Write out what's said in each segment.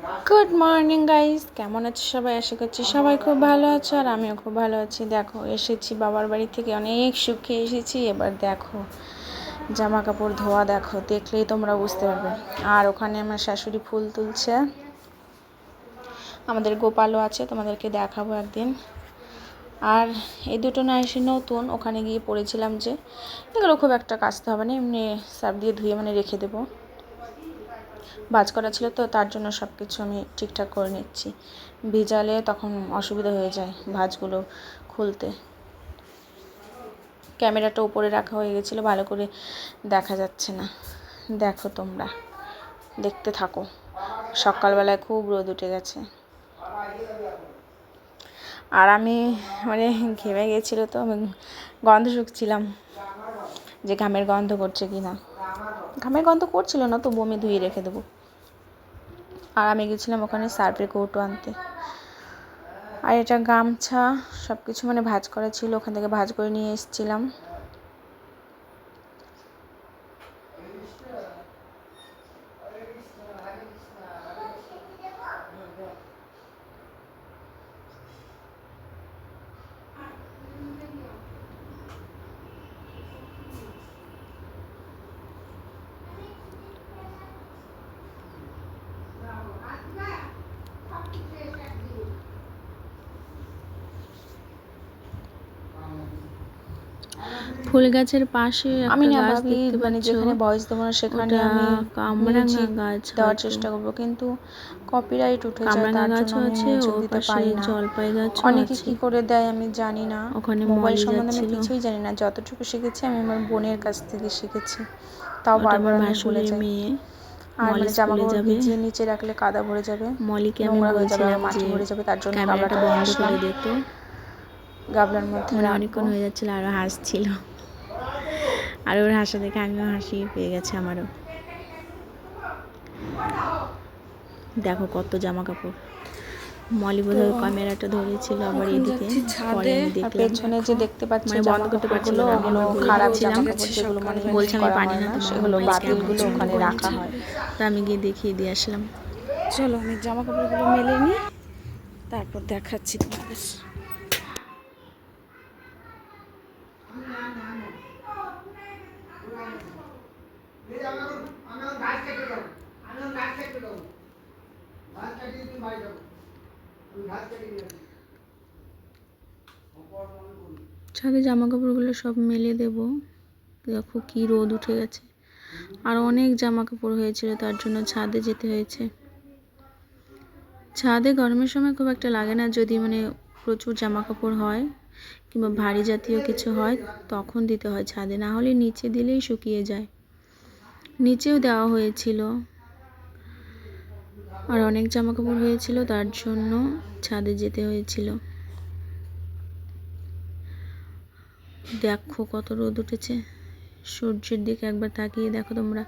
Good morning guys কেমন আছো সবাই? আশা করছি সবাই খুব ভালো আছো আর আমিও খুব ভালো আছি। দেখো, এসেছি বাবার বাড়ি থেকে অনেক সুখে এসেছি। এবার দেখো জামা কাপড় ধোয়া দেখো, দেখলেই তোমরা বুঝতে পারবে। আর ওখানে আমার শাশুড়ি ফুল তুলছে। আমাদের গোপালও আছে, তোমাদেরকে দেখাবো একদিন। আর এই দুটো না এসে নতুন, ওখানে গিয়ে পড়েছিলাম যে, এগুলো খুব একটা কাচতে হবে না, এমনি সার্ফ দিয়ে ধুয়ে মানে রেখে দেবো। বাজ করা ছিল, তো তার জন্য সব কিছু আমি ঠিকঠাক করে নিচ্ছি। ভিজালে তখন অসুবিধা হয়ে যায় ভাজগুলো খুলতে। ক্যামেরাটা উপরে রাখা হয়ে গেছিল, ভালো করে দেখা যাচ্ছে না। দেখো তোমরা, দেখতে থাকো। সকালবেলায় খুব রোদ উঠে গেছে। আর আমি মানে ঘেমে গেছিল তো, আমি গন্ধ শুকছিলাম যে ঘামের গন্ধ করছে কি না ঘামের গন্ধ করছিল না তো বমি ধুয়ে রেখে দেবো। আর আমি গেছিলাম ওখানে সার্ফের কৌটো আনতে। আর এটা গামছা সব কিছু মানে ভাজ করা ছিল, ওখান থেকে ভাজ করে নিয়ে এসেছিলাম। ফুল গাছের পাশে আমি না গাছ ভাবি মানে যেখানে ভয়েস দেবো না সেখানে আমি কামরাঙা গাছ দেওয়ার চেষ্টা করব কিন্তু কপিরাইট উঠে যায় তার জন্য আমি আছে music দিতে পাশে পারি না। জলপাই গাছও অনেকে কি করে দেয় আমি জানি না। ওখানে মোবাইল সম্বন্ধে আমি কিছুই জানি না যতটুকু শিখেছি আমি আমার বোনের কাছ থেকে শিখেছি। তাও বারবার আমি ভুলে যাই। মেয়ে। আর মলি মানে জামা কাপড় ভিজিয়ে নিচে রাখলে কাদা ভরে যাবে মলিকে আমি হয়ে যাবে মাটি ভরে যাবে তার জন্য ক্যামেরাটা বন্ধ করে দিত গাবলার মধ্যে মানে অনেকক্ষণ হয়ে যাচ্ছিল আরও হাসছিল। আর ওর হাসা দেখে আমিও হাসি পেয়ে গেছে আমারও। দেখো কত জামা কাপড়। মলি বোধহয় ক্যামেরাটা ধরেছিল আবার এদিকে। ছাদে পেছনে যে দেখতে পাচ্ছ মানে বন্ধ করতে পারছিল বলে খারাপ। জামা কাপড় যেগুলো মানে বলছে আমি করা পারি না, না সেগুলো বাতিলগুলো ওখানে রাখা হয়। তা আমি গিয়ে দেখিয়ে দিয়ে আসলাম। চলো আমি জামা কাপড়গুলো মেলে নিই তারপর দেখাচ্ছি তোমাদের। ছাদে জামা কাপড়গুলো সব মেলে দেব। দেখো কি রোদ উঠে গেছে। আর অনেক জামা কাপড় হয়েছিল, তার জন্য ছাদে যেতে হয়েছে। ছাদে গরমের সময় খুব একটা লাগে না, যদি মানে প্রচুর জামা কাপড় হয় কিংবা ভারী জাতীয় কিছু হয়, তখন দিতে হয় ছাদে। না হলে নিচে দিলেই শুকিয়ে যায়। নিচেও দেওয়া হয়েছিল। আর অনেক জামা কাপড় হয়েছিল, তার জন্য ছাদে যেতে হয়েছিল। দেখো কত রোদ উঠেছে। সূর্যের দিকে একবার তাকিয়ে দেখো তোমরা।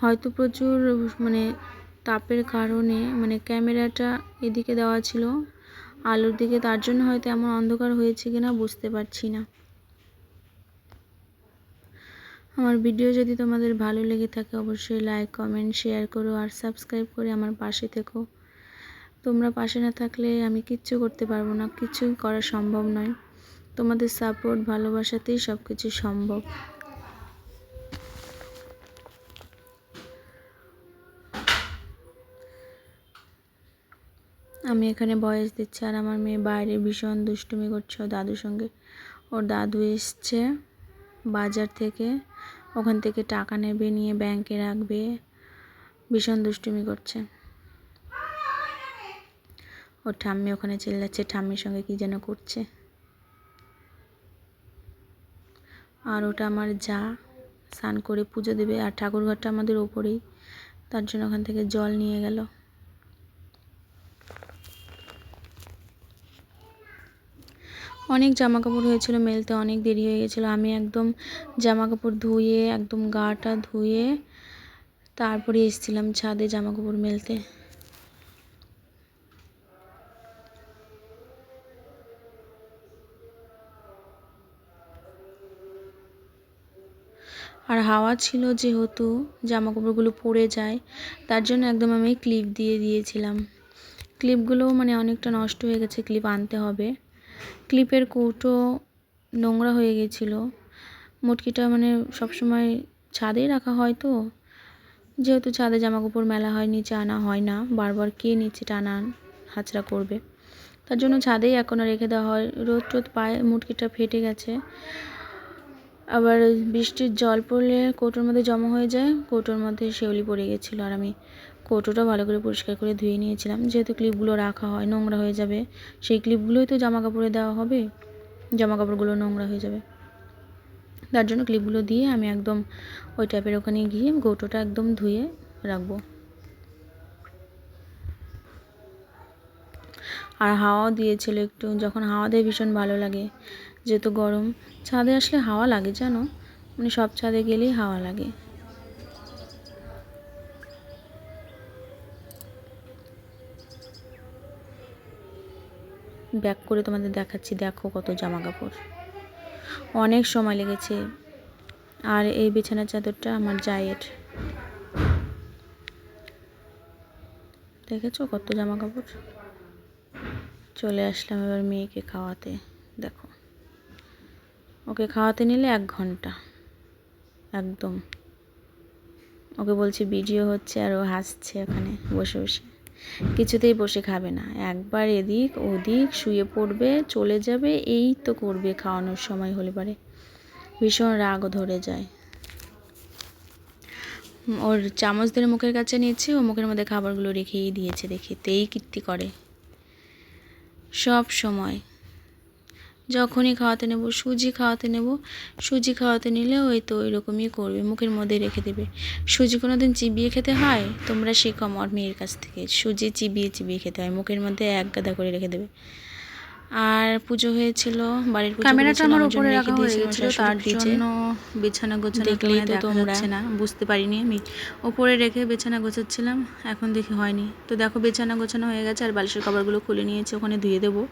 হয়তো প্রচুর মানে তাপের কারণে মানে ক্যামেরাটা এদিকে দেওয়া ছিল। আলোর দিকে, তার জন্য হয়তো এমন অন্ধকার হয়েছে কিনা বুঝতে পারছি না। আমার ভিডিও যদি তোমাদের ভালো লেগে থাকে, অবশ্যই লাইক কমেন্ট শেয়ার করো আর সাবস্ক্রাইব করে আমার পাশে থেকো। তোমরা পাশে না থাকলে আমি কিচ্ছু করতে পারব না। কিছুই করা সম্ভব নয়। তোমাদের সাপোর্ট ভালোবাসাতেই সব কিছু সম্ভব। আমি এখানে বয়স দিচ্ছি আর আমার মেয়ে বাইরে ভীষণ দুষ্টুমি করছে ওর দাদুর সঙ্গে। ওর দাদু এসছে বাজার থেকে, ওখান থেকে টাকা নেবে, নিয়ে ব্যাংকে রাখবে। ভীষণ দুষ্টুমি করছে। ওর ঠাম্মি ওখানে চিল্লাচ্ছে, ঠাম্মির সঙ্গে কি যেন করছে। আর ওটা আমার যা। স্নান করে পুজো দেবে আর ঠাকুরঘরটা আমাদের ওপরেই। তার জন্য ওখান থেকে জল নিয়ে গেল। অনেক জামা কাপড় হয়েছিল মেলতে, অনেক দেরি হয়ে গেছিল। আমি একদম জামা কাপড় ধুয়ে, একদম গাটা ধুয়ে তারপরে এসেছিলাম ছাদে জামা কাপড় মেলতে। আর হাওয়া ছিল যেহেতু জামা কাপড়গুলো পরে যায়, তার জন্য একদম আমি ক্লিপ দিয়ে দিয়েছিলাম। ক্লিপগুলো মানে অনেকটা নষ্ট হয়ে গেছে ক্লিপ আনতে হবে। ক্লিপের কৌটো নোংরা হয়ে গেছিল। মুটকিটা মানে সবসময় ছাদেই রাখা হয় তো, যেহেতু ছাদে জামা কাপড় মেলা হয় নিচে আনা হয় না, বারবার কে নিচে টানা হাঁচড়া করবে। তার জন্য ছাদেই এখনও রেখে দেওয়া হয়। রোদ টোদ পায়ে, মুটকিটা ফেটে গেছে। আবার বৃষ্টির জল পড়লে কৌটোর মধ্যে জমা হয়ে যায়, কৌটোর মধ্যে শেওলি পড়ে গেছিল আর আমি কৌটোটা ভালো করে পরিষ্কার করে ধুয়ে নিয়েছিলাম। যেহেতু ক্লিপগুলো রাখা হয়, নোংরা হয়ে যাবে, সেই ক্লিপগুলোই তো জামা কাপড়ে দেওয়া হবে জামা কাপড়গুলো নোংরা হয়ে যাবে। তার জন্য ক্লিপগুলো দিয়ে আমি একদম ওই টাইপের ওখানে গিয়ে কৌটোটা একদম ধুয়ে রাখব। আর হাওয়াও দিয়েছিল একটু, যখন হাওয়া দেয় ভীষণ ভালো লাগে। যেহেতু গরম, ছাদে আসলে হাওয়া লাগে, জানো? মানে সব ছাদে গেলেই হাওয়া লাগে। ব্যাক করে তোমাদের দেখাচ্ছি, দেখো কত জামা কাপড় অনেক সময় লেগেছে। আর এই বিছানার চাদরটা আমার জায়ের। দেখেছ কত জামা কাপড় চলে আসলাম এবার মেয়েকে খাওয়াতে, দেখো। ওকে খাওয়াতে নিলে এক ঘণ্টা। একদম। ওকে বলছি ভিডিও হচ্ছে আর ও হাসছে ওখানে বসে বসে। কিছুতেই বসে খাবে না। একবার এদিক ওদিক শুয়ে পড়বে, চলে যাবে, এই তো করবে খাওয়ানোর সময় হলে পারে। ভীষণ রাগও ধরে যায়। ওর চামচ ধরে মুখের কাছে নিয়েছে, ও মুখের মধ্যে খাবারগুলো রেখেই দিয়েছে, দেখে তেই কীর্তি করে। সব সময়। যখনই খাওয়াতে নেব, সুজি খাওয়াতে নেব, সুজি খাওয়াতে নিলে ওই তো ওই রকমই করবে, মুখের মধ্যে রেখে দেবে। সুজি কোনো দিন চিবিয়ে খেতে হয়? তোমরা শেখো আমার মেয়ের কাছ থেকে, সুজি চিবিয়ে চিবিয়ে খেতে হয়, মুখের মধ্যে এক গাদা করে রেখে দেবে। আর পুজো হয়েছিল বাড়ির ক্যামেরাটা আমার উপরে রেখে হয়ে গেছিল তার। জন্য। বিছানা গোছানো দেখলেই তো তোমরা। না বুঝতে পারিনি আমি। ওপরে রেখে বিছানা গোছাচ্ছিলাম এখন দেখি হয়নি। তো দেখো বিছানা গোছানো হয়ে গেছে আর বালিশের কভারগুলো খুলে নিয়েছি ওখানে ধুয়ে দেবো।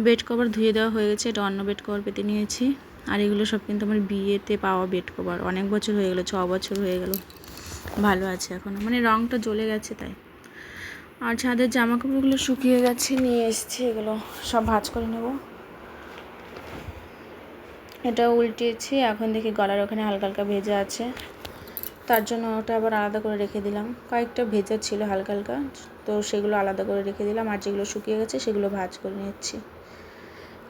বেড কভার ধুয়ে দেওয়া হয়ে গেছে এটা অন্য বেড কভার পেতে নিয়েছি। আর এগুলো সব কিন্তু আমার বিয়েতে পাওয়া বেড কভার অনেক বছর হয়ে গেলো ছ বছর হয়ে গেল ভালো আছে এখন। মানে রঙটা জ্বলে গেছে তাই। আর ছাদের জামা কাপড়গুলো শুকিয়ে গেছে, নিয়ে এসেছি এগুলো। সব ভাজ করে নেব। এটা উল্টিয়েছি, এখন দেখি গলার ওখানে হালকা হালকা ভেজা আছে। তার জন্য ওটা আবার আলাদা করে রেখে দিলাম। কয়েকটা ভেজা ছিল হালকা হালকা, তো সেগুলো আলাদা করে রেখে দিলাম। আর যেগুলো শুকিয়ে গেছে, সেগুলো ভাজ করে নিচ্ছি।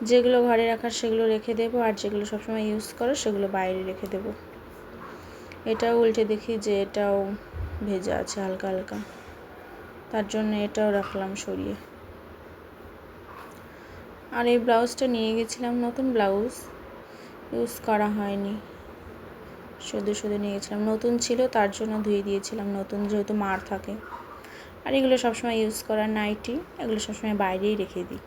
যেগুলো ঘরে রাখার, সেগুলো রেখে দেবো। আর যেগুলো সবসময় ইউজ করো, সেগুলো বাইরে রেখে দেবো। এটাও উল্টে দেখি যে এটাও ভেজা আছে হালকা হালকা। তার জন্য এটাও রাখলাম সরিয়ে। আর এই ব্লাউজটা নিয়ে গেছিলাম নতুন ব্লাউজ। ইউজ করা হয়নি। শুধু শুধু নিয়ে গেছিলাম। নতুন ছিল, তার জন্য ধুয়ে দিয়েছিলাম নতুন, যেহেতু মার থাকে। আর এগুলো সবসময় ইউজ করার নাইটি, এগুলো সবসময় বাইরেই রেখে দিই।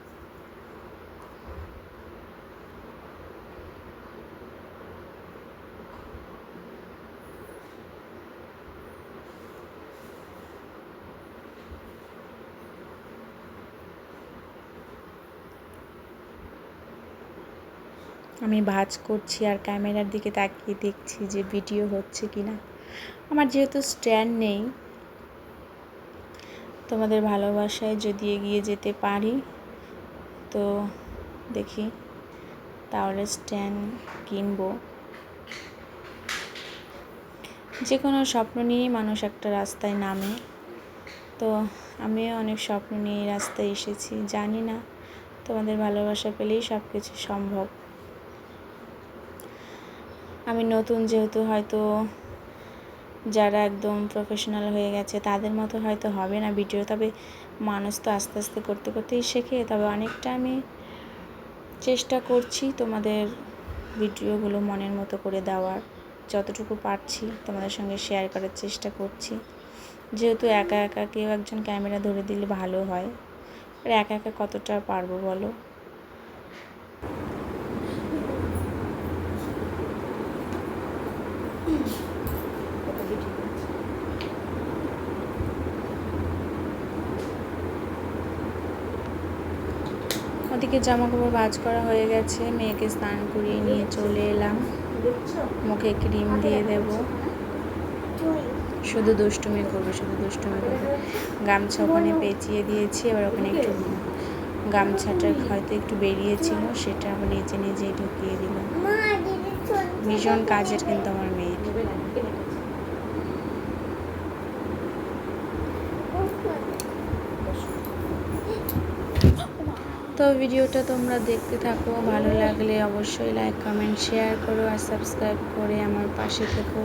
আমি ভাজ করছি আর ক্যামেরার দিকে তাকিয়ে দেখছি যে ভিডিও হচ্ছে কি না। আমার যেহেতু স্ট্যান্ড নেই, তোমাদের ভালোবাসায় যদি এগিয়ে যেতে পারি, তো দেখি তাহলে স্ট্যান্ড কিনবো। যে কোনো স্বপ্ন নিয়েই মানুষ একটা রাস্তায় নামে। তো আমিও অনেক স্বপ্ন নিয়ে রাস্তায় এসেছি, জানি না তোমাদের ভালোবাসা পেলেই সব কিছু সম্ভব। আমি নতুন যেহেতু হয়তো যারা একদম প্রফেশনাল হয়ে গেছে, তাদের মতো হয়তো হবে না ভিডিও তবে মানুষ তো আস্তে আস্তে করতে করতেই শেখে। তবে অনেকটা আমি চেষ্টা করছি তোমাদের ভিডিওগুলো মনের মতো করে দেওয়ার। যতটুকু পারছি তোমাদের সঙ্গে শেয়ার করার চেষ্টা করছি। যেহেতু একা একা কেউ একজন ক্যামেরা ধরে দিলে ভালো হয়। আর একা একা কতটা পারব বলো? ওদিকে জামা কাপড় ভাজ করা হয়ে গেছে। মেয়েকে স্নান করিয়ে নিয়ে চলে এলাম। মুখে ক্রিম দিয়ে দেব। শুধু দুষ্টুমি করবে, শুধু দুষ্টুমি করবে। গামছা ওখানে পেঁচিয়ে দিয়েছি, এবার ওখানে একটু গামছাটা হয়তো একটু বেরিয়েছিল, সেটা আবার নিজে নিজেই ঢুকিয়ে দিলাম। ভীষণ কাজের কিন্তু আমার মেয়ে। তো ভিডিওটা তোমরা দেখতে থাকো, ভালো লাগলে অবশ্যই লাইক কমেন্ট শেয়ার করো আর সাবস্ক্রাইব করে আমার পাশে থেকো।